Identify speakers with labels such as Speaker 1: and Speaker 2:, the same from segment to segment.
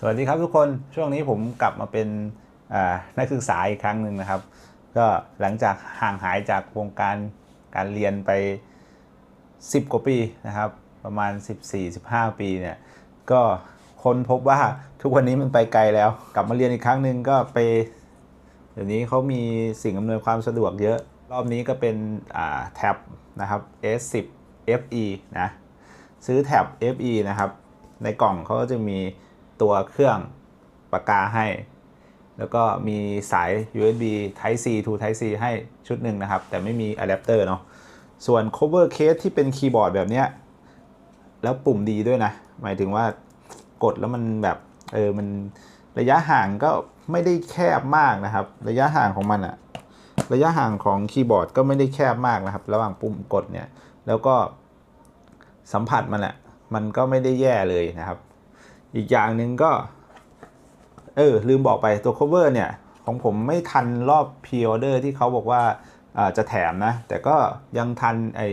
Speaker 1: สวัสดีครับทุกคนช่วงนี้ผมกลับมาเป็นนักศึกษาอีกครั้งหนึ่งนะครับ ก็หลังจากห่างหายจากวงการการเรียนไป 10 กว่าปีนะครับ ประมาณ 14-15 ปีเนี่ยก็ค้นพบว่าทุกวันนี้มันไปไกลแล้ว กลับมาเรียนอีกครั้งหนึ่งก็ไปเดี๋ยวนี้เขามีสิ่งอำนวยความสะดวกเยอะ รอบนี้ก็เป็นแท็บนะครับ S10 FE นะซื้อแท็บ FE นะครับ ในกล่องเขาก็จะมี ตัวเครื่องปากกาให้ แล้วก็มีสาย USB Type C to Type C ให้ชุดหนึ่งนะครับ แต่ไม่มีอะแดปเตอร์เนาะส่วน cover case ที่เป็นคีย์บอร์ดแบบเนี้ยแล้วปุ่มดีด้วยนะ หมายถึงว่ากดแล้วมันแบบเออมันระยะห่างก็ไม่ได้แคบมากนะครับ ระยะห่างของมันอะระยะห่างของคีย์บอร์ดก็ไม่ได้แคบมากนะครับ ระหว่างปุ่มกดเนี่ยแล้วก็สัมผัสมันอะมันก็ไม่ได้แย่เลยนะครับ อีกอย่างหนึ่งก็ เออ ลืมบอกไปตัว cover เนี่ย ของผมไม่ทันรอบ pre order ที่เขาบอกว่าจะแถมนะ แต่ก็ยังทันไอ้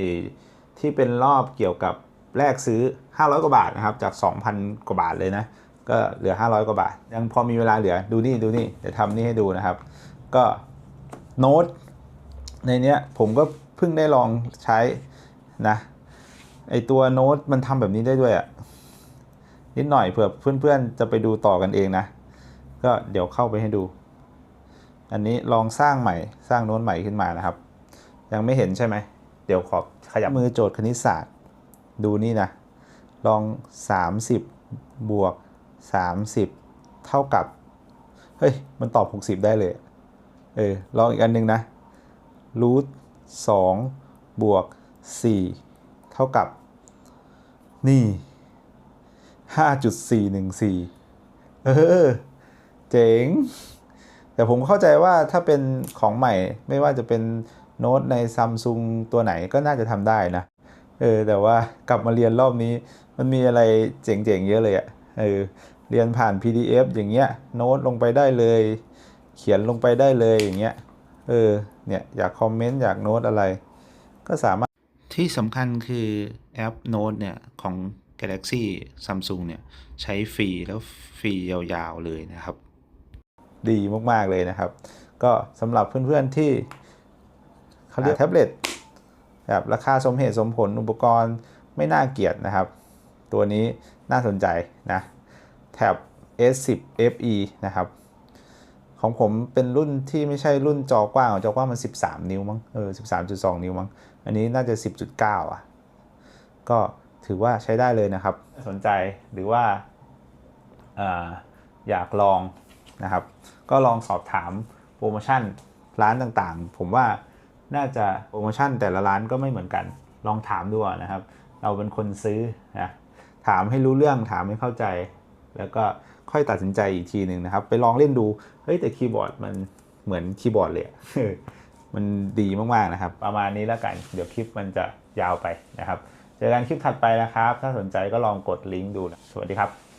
Speaker 1: ที่เป็นรอบเกี่ยวกับแลกซื้อ 500 กว่าบาทนะครับ จาก 2,000 กว่าบาทเลยนะ ก็เหลือ 500 กว่าบาท ยังพอมีเวลาเหลือดูนี่ดูนี่เดี๋ยวทำนี่ให้ดูนะครับ ก็โน้ตในเนี้ยผมก็เพิ่งได้ลองใช้นะไอตัวโน้ตมันทำแบบนี้ได้ด้วยอะ่ะ นิดหน่อยเผื่อเพื่อนๆจะไปดูต่อกันเองนะ ก็เดี๋ยวเข้าไปให้ดู อันนี้ลองสร้างใหม่สร้างโน้ตใหม่ขึ้นมานะครับ ยังไม่เห็นใช่ไหม เดี๋ยวขอขยับมือโจทย์คณิตศาสตร์ ดูนี่นะ ลอง 30 บวก 30 เท่ากับ เฮ้ย มันตอบ 60 ได้เลย เออ ลองอีกอันหนึงนะรูท2บวก 4 เท่ากับ นี่ 5.414 เออ เจ๋ง แต่ผมเข้าใจว่าถ้าเป็นของใหม่ไม่ว่าจะเป็นโน้ตในซัมซุงตัวไหนก็น่าจะทำได้นะ เออ แต่ว่ากลับมาเรียนรอบนี้มันมีอะไรเจ๋งๆเยอะเลยอะ่ะเออ เรียนผ่าน PDF อย่างเงี้ย โน้ตลงไปได้เลย เขียนลงไปได้เลยอย่างเงี้ย เออ เนี่ย อยากคอมเมนต์อยากโน้ตอะไร ก็สามารถที่สำคัญคือแอปโน้ตเนี่ยของ Galaxy Samsung เนี่ยใช้ฟรีแล้วฟรียาวๆเลยนะครับ ดีมากๆเลยนะครับ ก็สำหรับเพื่อนๆที่เขาเรียกแท็บเล็ตแบบราคาสมเหตุสมผลอุปกรณ์ไม่น่าเกลียดนะครับ ตัวนี้น่าสนใจนะแท็บ S10 FE นะครับ ของผมเป็นรุ่นที่ไม่ใช่รุ่นจอกว้างจอกว้างมัน 13 นิ้วมั้งเออ13.2 นิ้วมั้งอันนี้น่าจะ 10.9 อะ ก็ ถือว่าใช้ได้เลยนะครับ สนใจหรือว่าอยากลองนะครับ ก็ลองสอบถามโปรโมชั่นร้านต่างๆ ผมว่าน่าจะโปรโมชั่นแต่ละร้านก็ไม่เหมือนกัน ลองถามดูนะครับ เราเป็นคนซื้อนะถามให้รู้เรื่องถามให้เข้าใจ แล้วก็ค่อยตัดสินใจอีกทีหนึ่งนะครับ ไปลองเล่นดูเฮ้ยแต่คีย์บอร์ดมันเหมือนคีย์บอร์ดเลยมันดีมากๆนะครับ ประมาณนี้แล้วกัน เดี๋ยวคลิปมันจะยาวไปนะครับ เจอกันคลิปถัดไปนะครับ ถ้าสนใจก็ลองกดลิงก์ดูนะสวัสดีครับ